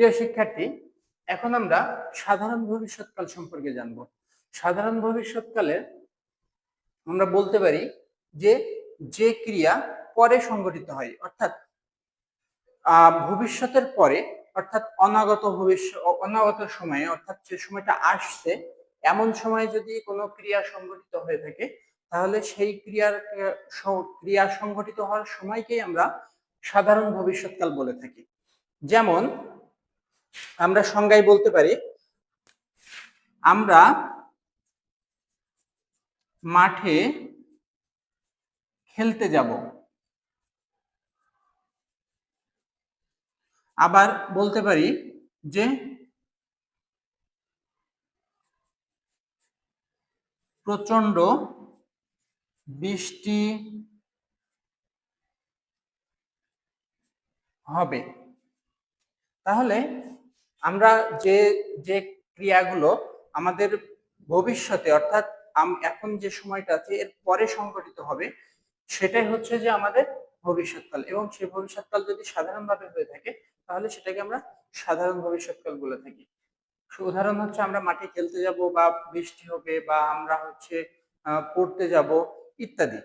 প্রিয় শিক্ষার্থী, এখন আমরা সাধারণ ভবিষ্যৎকাল সম্পর্কে জানব। সাধারণ ভবিষ্যৎকালে আমরা বলতে পারি যে যে ক্রিয়া পরে সংঘটিত হয়, অর্থাৎ ভবিষ্যতের পরে, অর্থাৎ অনাগত ভবিষ্যৎ অনাগত সময়ে, অর্থাৎ যে সময়টা আসছে, এমন সময়ে যদি কোনো ক্রিয়া সংঘটিত হয়ে থাকে, তাহলে সেই ক্রিয়ার ক্রিয়া সংঘটিত হওয়ার সময়কেই আমরা সাধারণ ভবিষ্যৎকাল বলে থাকি। যেমন আমরা সংজ্ঞায় বলতে পারি, আমরা মাঠে খেলতে যাব। আবার বলতে পারি যে প্রচণ্ড বৃষ্টি হবে। তাহলে আমরা যে যে ক্রিয়াগুলো আমাদের ভবিষ্যতে, অর্থাৎ এখন যে সময়টা আছে, এর পরে সংঘটিত হবে, সেটাই হচ্ছে যে আমাদের ভবিষ্যৎকাল। এবং সেই ভবিষ্যৎকাল যদি সাধারণভাবে হয়ে থাকে, তাহলে সেটাকে আমরা সাধারণ ভবিষ্যৎকাল বলে থাকি। উদাহরণ হচ্ছে আমরা মাঠে খেলতে যাব বা বৃষ্টি হবে বা আমরা হচ্ছে পড়তে যাব, ইত্যাদি।